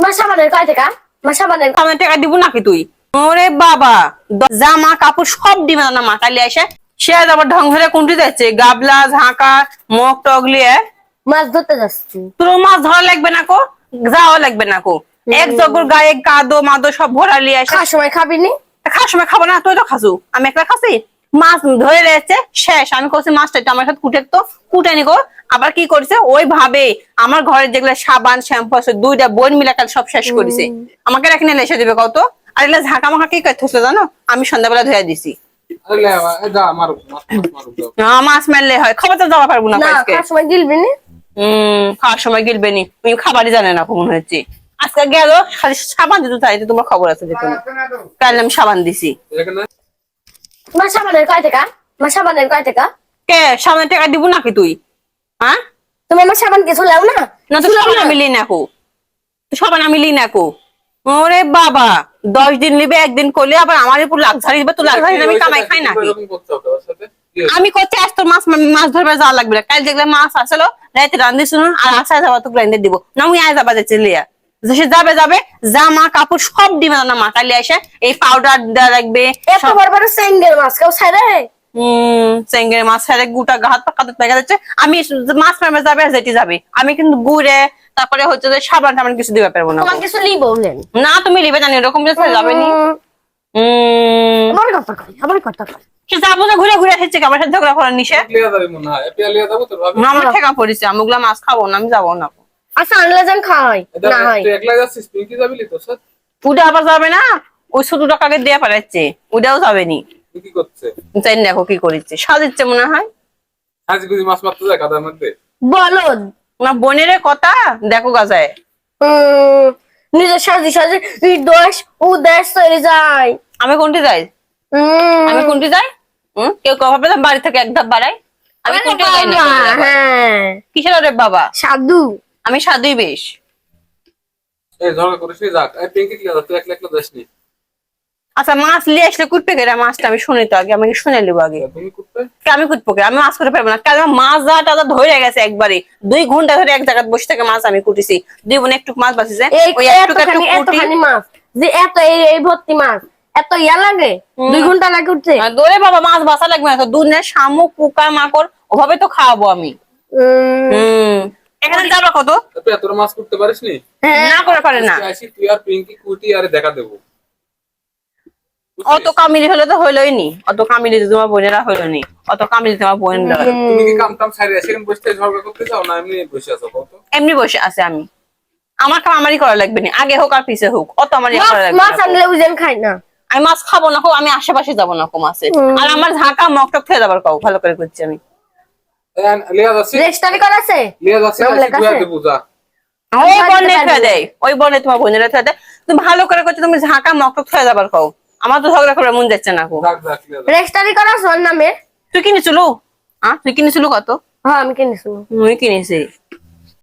তোমার কয় টাকা? তোমার আমার টাকা দিব নাকি তুই? ওরে বাবা জামা কাপড় সব দিবে না মাতালি এসে সে আবার ঢং ধরে কুন্টি যাচ্ছে। গাবলা ঝাঁকা মগ টগলিয়ে মাছ ধরতে যাচ্ছি। তোর মাছ ধরা লাগবে না কো? যাওয়া লাগবে না কো? এক জগর গায়ে কাদো মাদো সব ভরা লিয়ে আসে খাওয়ার সময় খাবি নি? খাওয়ার সময় খাব না তুই তো খাসু। আমি খাসি? মাছ ধরে রয়েছে শেষ। আমি করছি মাছটা আমার সাথে কুটে তো। কুটে নিকো আবার কি করছে? ওই ভাবে আমার ঘরে যেগুলো সাবান শ্যাম্পু আছে দুইটা বোন মিলা কাল সব শেষ করেছে। আমাকে রাখি না লেসে দেবে কত? আর এগুলো ঝাঁকা মাখা কি করতেছে জানো? আমি সন্ধ্যাবেলা ধুয়ে দিছি। মাছ মারলে হয়। খাবার তো যাওয়া পারব না সময় গিলবি নি? হম খাওয়ার সময় গিলবে নি। তুমি খাবারই জানে না কখন হয়েছে। আজকে গেল খালি সাবান দিতে চাইতে তোমার খবর আছে যে তুমি কাল আমি সাবান দিছি। তোমার সাবানের কয় টাকা? তোমার সাবানের কয় টাকা? কে সাবান টাকা দিব নাকি তুই? হ্যাঁ? তুমি আমার সাবান কিছু লাও না? না তো সবাই আমি লি না কো। সবাই আমি লি না কো। ওরে বাবা দশ দিন নিবে একদিন করলে আবার আমার উপর দিবে তো আমি কামাই খাই হয়েছে? আমি করতে আজ তোর মাছ মাছ ধরবে যাওয়া লাগবে না। কাল যেগুলো মাছ আসলো রাইতে রান্ধি শুনুন আর আসা যাবা তো গ্রাইন্ডে দিব। না আমি আয় যাবা যাচ্ছে লিয়া। যে সে যাবে যাবে জামা কাপড় সব দিবে না মাথা লিয়ে এসে এই পাউডার দেওয়া লাগবে এত বড় বড় সেঙ্গের মাছ কেউ ছাড়ে? চেঙ্গের মাছ ফেলে গুটা হাত পা কাঁদতে দেখা যাচ্ছে। আমি মাছ মারবে যাবে আর যেটি যাবে। আমি কিন্তু গুড়ে তারপরে হচ্ছে যে সাবান টাবান কিছু দিতে পারব না। কিছু না তুমি লিবে জানি এরকম যে যাবে নি। যাব ঘুরে ঘুরে এসেছে আমার সাথে ঝগড়া করার নিষে হয় আমার ঠেকা পড়েছে আমি ওগুলা মাছ খাব না আমি যাব না। আচ্ছা আনলে যান খাওয়াই না হয়। একলা যাচ্ছিস পিঙ্কি যাবি লি তোর সাথে? আবার যাবে না? ওই দেয়া পারাচ্ছে যাবে নি। কি করছে? তাই দেখো কি করেছে। সাজিচ্ছে মনে হয়। হাজি গুজি মাছ মারতে যায় কাদার মধ্যে? বলদ না বোনের কথা? দেখো গাজায়। নিজের সাজি সাজি এই দোষ ও দেশ তৈরি যায়। আমি কোনটি যাই? আমি কোনটি যাই? হুম কেউ কভাবে বাড়ি থেকে এক ধাপ বাড়াই। আমি আরে কোনটি যাই না হ্যাঁ। কিসের রে বাবা? সাধু। আমি সাধুই বেশ। এই ঝগড়া করিস যাক। এই পিঙ্কি যা তুই একলা একলা যাস নি আচ্ছা মাছ নিয়ে আসলে কুটপে গেলে মাছটা আমি শুনি তো আগে আমি শুনে নেব আগে। আমি কুটবো আমি মাছ করতে পারব না। কারণ মাছ যা ধরে গেছে একবারে। দুই ঘণ্টা ধরে এক জায়গায় বসে থেকে মাছ আমি কুটিছি। দুই বোন একটু মাছ বাঁচিছে এই ওই একটু একটু কুটি। মাছ। যে এত এই ভর্তি মাছ। এত ইয়া লাগে? দুই ঘণ্টা লাগে উঠছে দৌড়ে বাবা মাছ বাঁচা লাগবে না তো। দুধের শামুক পোকা মাকড় ওভাবে তো খাওয়াবো আমি। এখানে যাবা কত এপিয়া তোর মাছ করতে পারিস নি হ্যাঁ। না করে পারে না। আসি তুই আর পিঙ্কি কুটি আরে দেখা দেবো। অত কামিলি হলে তো হইলোই নি অত কামিলি তো তোমার বোনেরা হইল নি অত কামিলি তোমার বোনেরা তুমি কি কাম টাম ছাড়িয়ে সেখানে বসে ঝগড়া করতে চাও না এমনি বসে আছো কত এমনি বসে আছে আমি। আমার কাম আমারই করা লাগবে না। আগে হোক আর পিছে হোক অত আমার মাছ করা লাগবে মাছ আনলে উজেন খাই না। আমি মাছ খাব না হোক আমি আশেপাশে যাব না কো মাছে। আর আমার ঝাঁকা মকটক খেয়ে যাবার কাউ ভালো করে করছি আমি। লিয়া যাচ্ছি রেজিস্টারি করা আছে লিয়া যাচ্ছি নাম আসি লেখা তুই আর আছে? দেবো যা ওই বনে খেয়ে দেয়। ওই বনে তোমার বোনেরা খেয়ে দেয়। তুমি ভালো করে করছ তুমি ঝাঁকা মকটক খেয়ে যাবার কাউ আমার তো ঝগড়া করে মন যাচ্ছে না রেজিস্টারি করা ওর নামে তুই কিনেছিল? হ্যাঁ তুই কিনেছিল কত? হ্যাঁ আমি কিনেছি মুই কিনেছি।